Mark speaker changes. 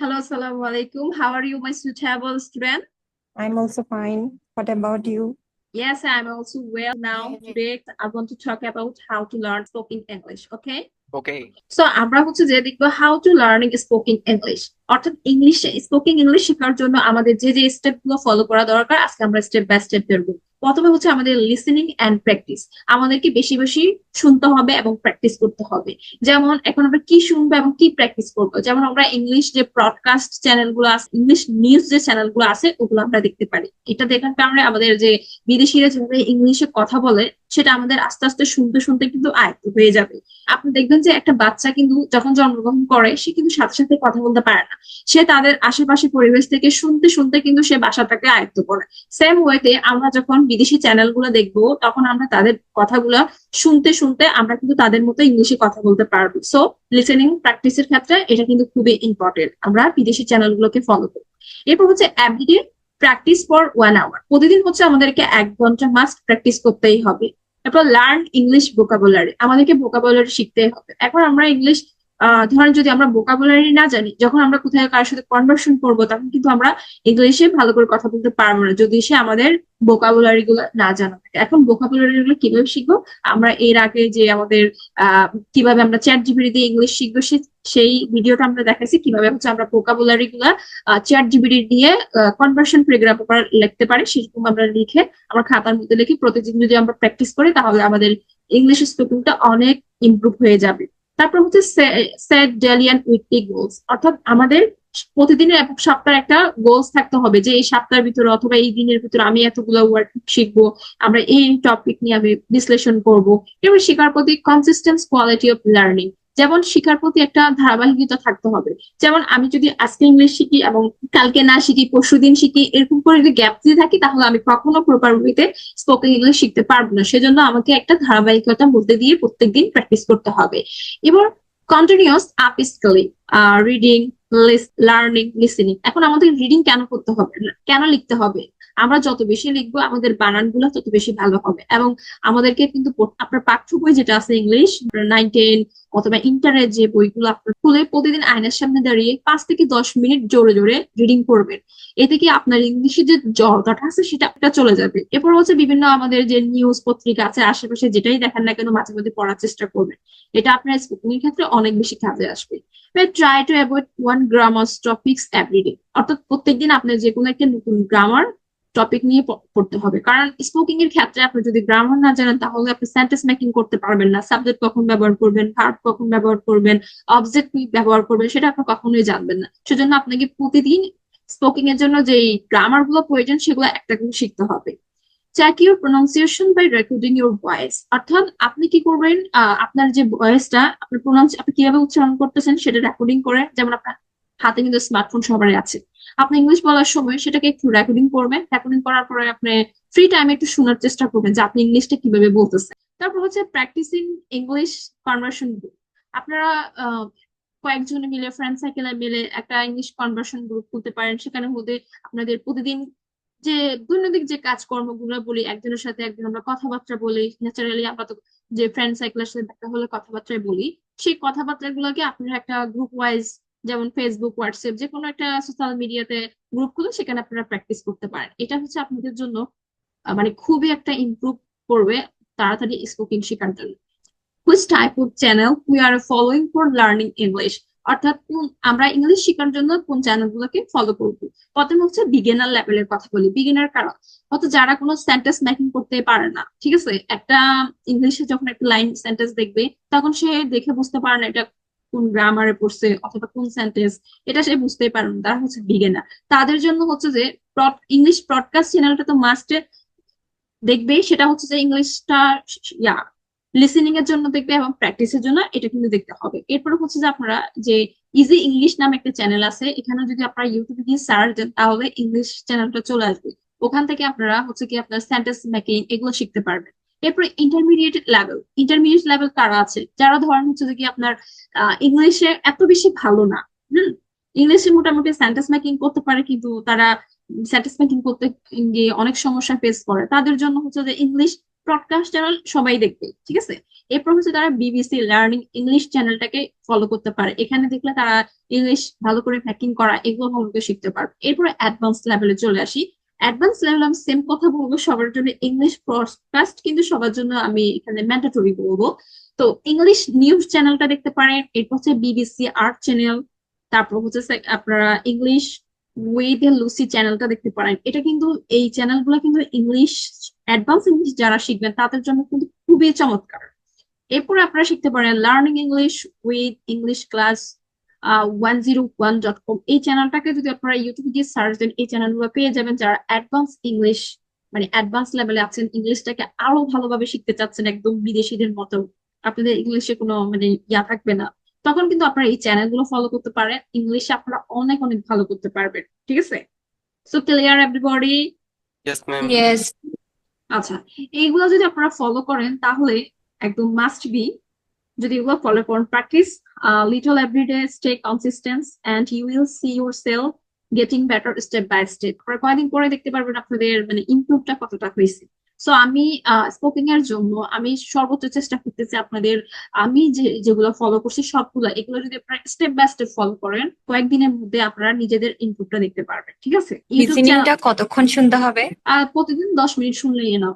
Speaker 1: Hello, Assalamu alaikum. How are you, my suitable student?
Speaker 2: I'm also fine. What about you?
Speaker 1: Yes, I'm also well. Now, today I want to talk about how to learn spoken English. Okay?
Speaker 3: Okay
Speaker 1: so আমরা হচ্ছে যে দেখব how to learning speaking English অর্থাৎ ইংলিশে স্পোকিং English শেখার জন্য আমাদের যে যে স্টেপগুলো ফলো করা দরকার আজকে আমরা স্টেপ বাই স্টেপ দেখব প্রথমে হচ্ছে আমাদের লিসেনিং অ্যান্ড প্র্যাকটিস আমাদেরকে বেশি বেশি শুনতে হবে এবং প্র্যাকটিস করতে হবে। যেমন, এখন আমরা কি শুনব এবং কি প্র্যাকটিস করব? যেমন, আমরা ইংলিশ যে ব্রডকাস্ট চ্যানেলগুলো আছে ইংলিশ নিউজ যে চ্যানেলগুলো আছে, ওগুলো আমরা দেখতে পারি। এটা দেখার কারণে আমাদের যে বিদেশিরা যেভাবে ইংলিশে কথা বলে সেটা আমাদের আস্তে আস্তে শুনতে শুনতে কিন্তু আয়ত্ত হয়ে যাবে। আপনি দেখবেন যে একটা বাচ্চা কিন্তু যখন জন্মগ্রহণ করে, সে কিন্তু সাথে সাথে কথা বলতে পারে না। সে তাদের আশেপাশে পরিবেশ থেকে শুনতে শুনতে কিন্তু সে ভাষাটাকে আয়ত্ত করে। সেম ওয়েতে আমরা যখন বিদেশি চ্যানেলগুলো দেখব, তখন আমরা তাদের কথাগুলো শুনতে শুনতে আমরা কিন্তু তাদের মতো ইংলিশে কথা বলতে পারব। সো লিসেনিং প্র্যাকটিসের ক্ষেত্রে এটা কিন্তু খুবই ইম্পর্টেন্ট আমরা বিদেশি চ্যানেল গুলোকে ফলো করব। এরপর হচ্ছে ability practice for one hour প্রতিদিন হচ্ছে আমাদেরকে এক ঘণ্টা মাস্ট প্র্যাকটিস করতেই হবে। তারপর লার্ন ইংলিশ ভোকাবুলারি আমাদেরকে ভোকাবুলারি শিখতে হবে। এখন আমরা ইংলিশ ধরেন যদি আমরা ভোকাবুলারি না জানি, যখন আমরা কোথায় কার সাথে কনভার্সন করব, তখন কিন্তু আমরা ইংলিশে ভালো করে কথা বলতে পারব না। যদি সে আমাদের ভোকাবুলারি গুলো না জানা থাকে। এখন ভোকাবুলারি গুলো কীভাবে শিখব? আমরা এর আগে যে আমাদের, আহ, কীভাবে আমরা চ্যাট জিবিটি দিয়ে ইংলিশ শিখব সেই ভিডিওটা আমরা দেখাইছি। কীভাবে হচ্ছে আমরা ভোকাবুলারি গুলা চ্যাট জিবিটি দিয়ে কনভার্সন প্যারাগ্রাফ লিখতে পারি, সেরকম আমরা লিখে, আমরা খাতার মধ্যে লিখি প্রতিদিন যদি আমরা প্র্যাকটিস করি, তাহলে আমাদের ইংলিশ স্পিকিংটা অনেক ইমপ্রুভ হয়ে যাবে। তারপর হচ্ছে set daily and weekly goals অর্থাৎ আমাদের প্রতিদিনের সপ্তাহের একটা গোলস থাকতে হবে যে, এই সপ্তাহের ভিতরে অথবা এই দিনের ভিতরে আমি এতগুলো ওয়ার্ড শিখব, আমরা এই টপিক নিয়ে আমি বিশ্লেষণ করব। এবার শেখার প্রতি কনসিস্টেন্স কোয়ালিটি অফ লার্নিং যেমন শেখার প্রতি একটা ধারাবাহিকতা থাকতে হবে। যেমন আমি যদি আজকে ইংলিশ শিখি এবং কালকে না শিখি, পরশু দিন শিখি, এরকম করে যদি গ্যাপ দিয়ে থাকি, তাহলে আমি কখনো প্রপার ওয়েতে স্পোকেন ইংলিশ শিখতে পারব না। সেজন্য আমাকে একটা ধারাবাহিকতার মধ্যে দিয়ে প্রত্যেকদিন প্র্যাকটিস করতে হবে। এবার continuous up skilling reading learning listening এখন আমাদের রিডিং কেন করতে হবে? কেন লিখতে হবে? আমরা যত বেশি লিখব, আমাদের বানানগুলো তত বেশি ভালো হবে। এবং আমাদেরকে কিন্তু আপনার পাঠ্য বই যেটা আছে ইংলিশ নাইন টেন অথবা ইন্টারের যে বইগুলো আপনার খুলে প্রতিদিন আয়নার সামনে দাঁড়িয়ে পাঁচ থেকে দশ মিনিট জোরে জোরে রিডিং করবেন। এতে কি আপনার ইংলিশে যে জড়তাটা আছে সেটা চলে যাবে। এরপর হচ্ছে বিভিন্ন আমাদের যে নিউজ পত্রিকা আছে, আশেপাশে যেটাই দেখেন না কেন মাঝে মধ্যে পড়ার চেষ্টা করবেন। এটা আপনার স্পিকিং এর ক্ষেত্রে অনেক বেশি কাজে আসবে। Try to avoid one grammar topics everyday অর্থাৎ প্রত্যেকদিন আপনার যে কোনো একটা নতুন গ্রামার টপিক নিয়ে পড়তে হবে। কারণ স্পোকিং এর ক্ষেত্রে আপনি যদি গ্রামার না জানেন, তাহলে আপনি সেন্টেন্স মেকিং করতে পারবেন না। সাবজেক্ট কখন ব্যবহার করবেন ভার্ব কখন ব্যবহার করবেন অবজেক্ট ব্যবহার করবেন, সেটা আপনি কখনোই জানবেন না। সেজন্য আপনাকে প্রতিদিন স্পোকিং এর জন্য যে গ্রামারগুলো প্রয়োজন, সেগুলো একটা করে শিখতে হবে। Check your pronunciation by recording your voice অর্থাৎ আপনি কি করবেন আপনার যে ভয়েসটা আপনার প্রোনাউন্স আপনি কীভাবে উচ্চারণ করতেছেন, সেটা রেকর্ডিং করে, যেমন আপনার হাতে কিন্তু স্মার্টফোন সবারই আছে। আপনি ইংলিশ বলার সময় সেটাকে একটু রেকর্ডিং করবেন। রেকর্ডিং করার পরে আপনি ফ্রি টাইমে একটু শোনার চেষ্টা করবেন যে আপনি ইংলিশটা কীভাবে বলতেছেন। তারপর হচ্ছে প্র্যাকটিসিং ইংলিশ কনভার্সন গ্রুপ আপনারা কয়েকজনে মিলে ফ্রেন্ড সার্কেলে মিলে একটা ইংলিশ কনভার্সন গ্রুপ খুলতে পারেন। সেখানে মধ্যে আপনাদের প্রতিদিন যে দৈনন্দিন যে কাজকর্মগুলো বলি, একজনের সাথে একজন আমরা কথাবার্তা বলি। ন্যাচারালি আমরা তো যে ফ্রেন্ড সার্কেলের সাথে দেখা হলে কথাবার্তায় বলি। সেই কথাবার্তাগুলোকে আপনারা একটা গ্রুপ ওয়াইজ যেমন ফেসবুক হোয়াটসঅ্যাপ যে কোনো একটা সোশ্যাল মিডিয়াতে গ্রুপ খুলে সেখানে আপনারা প্র্যাকটিস করতে পারেন। এটা হচ্ছে আপনাদের জন্য মানে খুবই একটা ইমপ্রুভ করবে তাড়াতাড়ি স্পোকিং শেখার জন্য। Which type of channel we are following for learning English অর্থাৎ কোন আমরা ইংলিশ শেখার জন্য কোন চ্যানেলগুলোকে ফলো করব? প্রথমে হচ্ছে বিগিনার লেভেলের কথা বলি। বিগিনার কারণ হয়তো যারা কোনো সেন্টেন্স মেকিং করতে পারে না, ঠিক আছে? একটা ইংলিশে যখন একটা লাইন সেন্টেন্স দেখবে, তখন সে দেখে বুঝতে পারে না এটা কোন গ্রামারে পড়ছে অথবা কোন সেন্টেন্স এটা সে বুঝতেই পারে না, তারা হচ্ছে বিগিনার তাদের জন্য হচ্ছে যে ইংলিশ ব্রডকাস্ট চ্যানেলটা তো মাস্টে দেখবে সেটা হচ্ছে যে ইংলিশটা ইয়া লিসেনিং এর জন্য দেখবে এবং প্র্যাকটিসের জন্য এটা কিন্তু দেখতে হবে। এরপরে হচ্ছে যে আপনারা যে ইজি ইংলিশ নামে একটা চ্যানেল আছে এখানে যদি আপনারা ইউটিউবে গিয়ে সার্চ দেন, তাহলে ইংলিশ চ্যানেলটা চলে আসবে। ওখান থেকে আপনারা হচ্ছে কি আপনার সেন্টেন্স মেকিং এগুলো শিখতে পারবেন। এরপরে ইন্টারমিডিয়েট লেভেল ইন্টারমিডিয়েট লেভেল কারা আছে? যারা ধরেন হচ্ছে যে কি আপনার ইংলিশে এত বেশি ভালো না, হুম? ইংলিশে মোটামুটি সেন্টেন্স মেকিং করতে পারে কিন্তু তারা সেন্টেন্স মেকিং করতে গিয়ে অনেক সমস্যা ফেস করে। তাদের জন্য হচ্ছে যে ইংলিশ ব্রডকাস্ট চ্যানেল সবাই দেখবে, ঠিক আছে? এরপর হচ্ছে তারা বিবিসি লার্নিং ইংলিশ চ্যানেলটাকে ফলো করতে পারে। এখানে দেখলে তারা ইংলিশ ভালো করে প্যাকিং করা, এগুলো ভালো করে শিখতে পারবে। এরপরে অ্যাডভান্স লেভেলে চলে আসি। অ্যাডভান্স লেভেল আমি সেম কথা বলব, সবার জন্য ইংলিশ ব্রডকাস্ট কিন্তু সবার জন্য আমি এখানে ম্যান্ডেটরি বলব। তো ইংলিশ নিউজ চ্যানেলটা দেখতে পারেন, এরপর হচ্ছে বিবিসি আর্ট চ্যানেল তারপর হচ্ছে আপনারা ইংলিশ উইথ লুসি চ্যানেলটা দেখতে পারেন। এটা কিন্তু, এই চ্যানেলগুলো কিন্তু ইংলিশ অ্যাডভান্স ইংলিশ যারা শিখবেন, তাদের জন্য কিন্তু খুবই চমৎকার। এরপরে আপনারা শিখতে পারেন learning English with English class one zero one dot com এই চ্যানেলটাকে যদি আপনারা ইউটিউবে গিয়ে সার্চ দেন এই চ্যানেলগুলো পেয়ে যাবেন। যারা অ্যাডভান্স ইংলিশ মানে অ্যাডভান্স লেভেলে আছেন ইংলিশটাকে আরও ভালোভাবে শিখতে চাচ্ছেন একদম বিদেশিদের মতো আপনাদের ইংলিশে কোনো মানে ইয়া থাকবে না তখন কিন্তু আপনারা এই চ্যানেলগুলো ফলো করতে পারেন। ইংলিশে আপনারা অনেক অনেক ভালো করতে পারবেন ঠিক আছে? So clear everybody
Speaker 3: ma'am.
Speaker 1: আচ্ছা এইগুলো যদি আপনারা ফলো করেন তাহলে একদম মাস্ট বি যদি এগুলো ফলো করেন practice little everyday stay consistence and you will see yourself getting better step by step আপনারা কয়েকদিন পরে দেখতে পারবেন আপনাদের মানে ইমপ্রুভটা কতটা হয়েছে। সো আমি স্পোকিং এর জন্য আমি সর্বোচ্চ চেষ্টা করতেছি আপনাদের আমি যে যেগুলো ফলো করছি সবগুলো এগুলো যদি আপনারা স্টেপ বাই স্টেপ ফলো করেন কয়েকদিনের মধ্যে আপনারা নিজেদের ইমপ্রুভটা দেখতে পারবেন ঠিক আছে?
Speaker 4: কতক্ষণ শুনতে হবে?
Speaker 1: আর প্রতিদিন দশ মিনিট শুনলেই এনাফ